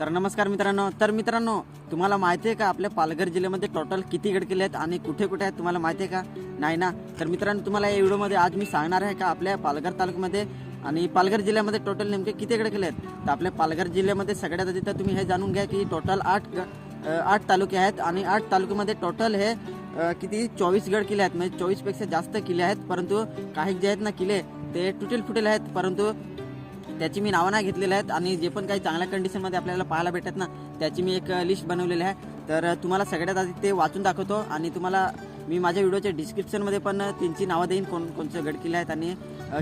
तर नमस्कार मित्रांनो. तर मित्रांनो तुम्हाला माहिती आहे का आपल्या पालघर जिल्ह्यामध्ये टोटल किती गड किल्ले आहेत आणि कुठे कुठे आहेत तुम्हाला माहिती आहे का? नाही ना? तर मित्रांनो तुम्हाला या व्हिडिओमध्ये आज मी सांगणार आहे का आपल्या पालघर तालुक्यामध्ये आणि पालघर जिल्ह्यामध्ये टोटल नेमके किती गड किल्ले आहेत? तर आपल्या पालघर जिल्ह्यामध्ये सगळ्यात आधी तर तुम्ही हे जाणून घ्या की टोटल आठ आठ तालुके आहेत आणि आठ तालुक्यामध्ये टोटल हे किती? चोवीस गड किल्ले आहेत. म्हणजे चोवीसपेक्षा जास्त किल्ले आहेत. परंतु काही जे आहेत ना किल्ले ते तुटेल फुटेल आहेत. परंतु त्याची मी नावं नाही घेतलेली आहेत आणि जे पण काही चांगल्या कंडिशनमध्ये आपल्याला पाहायला भेटत ना त्याची मी एक लिस्ट बनवलेली आहे. तर तुम्हाला सगळ्यात आधी ते वाचून दाखवतो आणि तुम्हाला मी माझ्या व्हिडिओच्या डिस्क्रिप्शनमध्ये पण त्यांची नावं देईन कोण कोणचे गड किल्ले आहेत आणि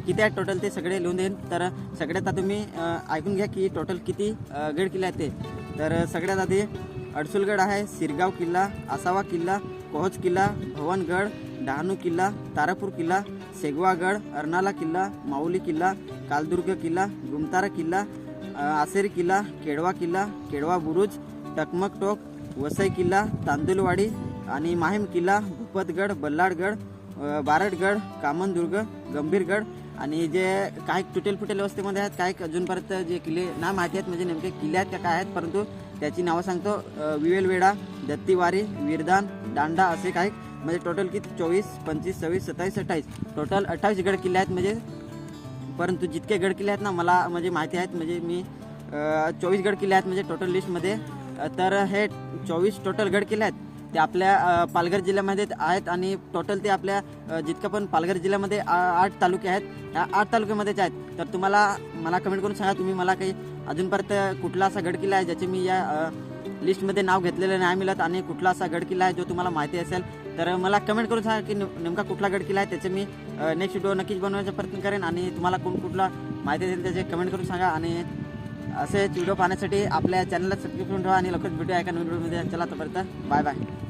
किती आहेत टोटल ते सगळे लिहून देईन. तर सगळ्यात आधी तुम्ही ऐकून घ्या की टोटल किती गडकिले गड किल्ले आहेत ते. तर सगळ्यात आधी अडसुलगड आहे सिरगाव किल्ला आसावा किल्ला कोहज किल्ला भवनगड डहाणू किल्ला तारापूर किल्ला सेगवागड अर्नाला किल्ला माऊली किल्ला कालदुर्ग किल्ला गुमतारा किल्ला आसेरी किल्ला केडवा किल्ला केडवा बुरुज टकमक टोक वसई किल्ला तांदुलवाडी आणि माहीम किल्ला भूपतगड बल्लाडगड बारडगड कामनदुर्ग गंभीरगड आणि जे काही तुटेल फुटेल अवस्थेमध्ये आहेत काही अजूनपर्यंत जे किल्ले ना माहिती आहेत म्हणजे नेमके किल्ले आहेत त्या काय आहेत परंतु त्याची नावं सांगतो. विवेलवेडा दत्तीवारी विरदान दांडा असे काही म्हणजे टोटल किती? चोवीस पंचवीस सव्वीस सत्तावीस अठ्ठावीस. टोटल अठ्ठावीस गड किल्ले आहेत म्हणजे परंतु जितके गड किल्ले आहेत ना मला म्हणजे माहिती आहेत म्हणजे मी चोवीस गड किल्ले आहेत म्हणजे टोटल लिस्टमध्ये तर हे चोवीस टोटल गड किल्ले आहेत ते आपल्या पालघर जिल्ह्यामध्ये आहेत आणि टोटल ते आपल्या जितकं पण पालघर जिल्ह्यामध्ये आ- आठ तालुके आहेत ह्या आठ तालुक्यामध्येच आहेत. तर तुम्हाला मला कमेंट करून सांगा तुम्ही मला काही अजूनपर्यंत कुठला असा गड किल्ला आहे ज्याचे मी या लिस्टमध्ये नाव घेतलेलं नाही. मिळत आणि कुठला असा गड किल्ला आहे जो तुम्हाला माहिती असेल तर मला कमेंट करून सांगा की नेमका कुठला गड किल्ला आहे त्याचे मी नेक्स्ट व्हिडिओ नक्कीच बनवण्याचा प्रयत्न करेन आणि तुम्हाला कोण कुठला माहिती असेल त्याचे कमेंट करून सांगा आणि असेच व्हिडिओ पाहण्यासाठी आपल्या चॅनलला सबस्क्राईब करून ठेवा आणि लवकरच व्हिडिओ ऐका नवीन व्हिडिओमध्ये चला तोपर्यंत बाय बाय